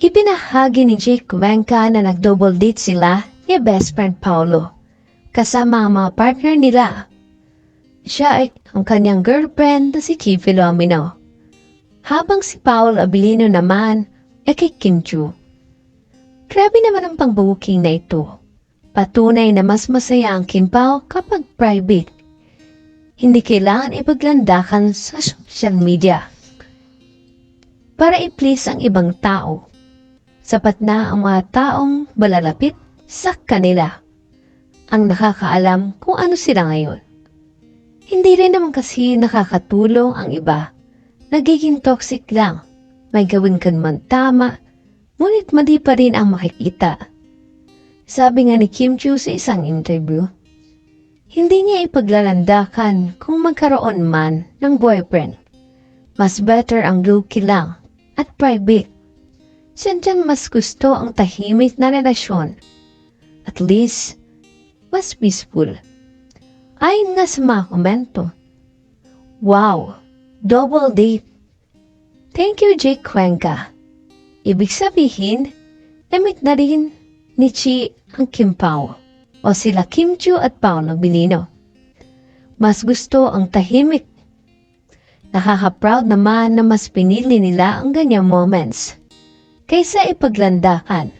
Ipinahagi ni Jake Cuenca na nag-double date sila ni best friend Paolo kasama ang mga partner nila. Siya ay ang kanyang girlfriend na si Kim Filomeno. Habang si Paul Abilino naman ay kay Kim Chu. Grabe naman ang pangbuking na ito. Patunay na mas masaya ang Kim Pao kapag private. Hindi kailangan ipaglandakan sa social media. Para i-please ang ibang tao. Sapat na ang mga taong malalapit sa kanila. Ang nakakaalam kung ano sila ngayon. Hindi rin naman kasi nakakatulong ang iba. Nagiging toxic lang. May gawin ka man tama, ngunit mali pa rin ang makikita. Sabi nga ni Kim Chu sa isang interview, hindi niya ipaglalandakan kung magkaroon man ng boyfriend. Mas better ang low-key lang at private. Sadyang mas gusto ang tahimik na relasyon. At least, mas peaceful. Ayon nga sa mga komento. Wow! Double date! Thank you, Jake Cuenca. Ibig sabihin, namit na rin ni Chi ang Kim Pao o sila Kim Chu at Paolo Bilino. Mas gusto ang tahimik. Nakaka-proud naman na mas pinili nila ang ganyang moments kaysa ipaglandakan.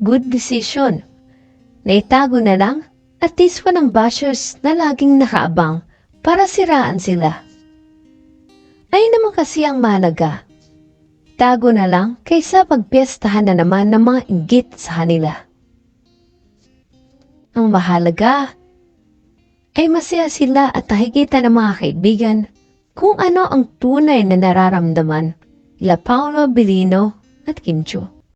Good decision. Naitago na lang at least walang bashers na laging nakaabang para siraan sila. Ay naman kasi ang mahalaga. Tago na lang kaysa pagpiestahan na naman ng mga inggit sa kanila. Ang mahalaga ay masaya sila at nakikita ng mga kaibigan kung ano ang tunay na nararamdaman nila Paolo Bilino at Kim Chu.